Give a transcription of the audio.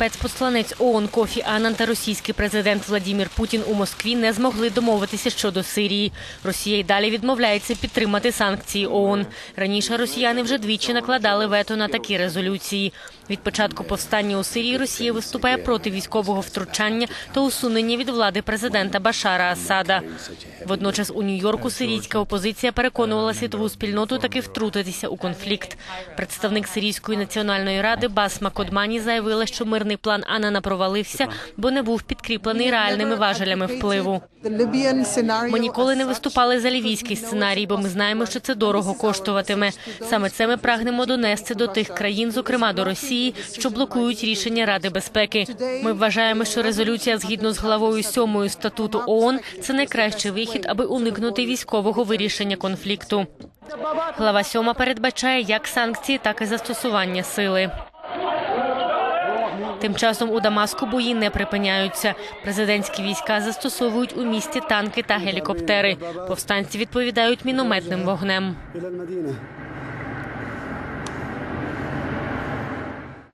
Спецпосланець ООН Кофі Аннан та російський президент Владімір Путін у Москві не змогли домовитися щодо Сирії. Росія й далі відмовляється підтримати санкції ООН. Раніше росіяни вже двічі накладали вето на такі резолюції. Від початку повстання у Сирії Росія виступає проти військового втручання та усунення від влади президента Башара Асада. Водночас у Нью-Йорку сирійська опозиція переконувала світову спільноту таки втрутитися у конфлікт. Представник сирійської національної ради Басма Кодмані заявила, що мирний план Анана провалився, бо не був підкріплений реальними важелями впливу. Ми ніколи не виступали за лівійський сценарій, бо ми знаємо, що це дорого коштуватиме. Саме це ми прагнемо донести до тих країн, зокрема до Росії, що блокують рішення Ради безпеки. Ми вважаємо, що резолюція згідно з главою 7 статуту ООН – це найкращий вихід, аби уникнути військового вирішення конфлікту. Глава 7 передбачає як санкції, так і застосування сили. Тим часом у Дамаску бої не припиняються. Президентські війська застосовують у місті танки та гелікоптери. Повстанці відповідають мінометним вогнем.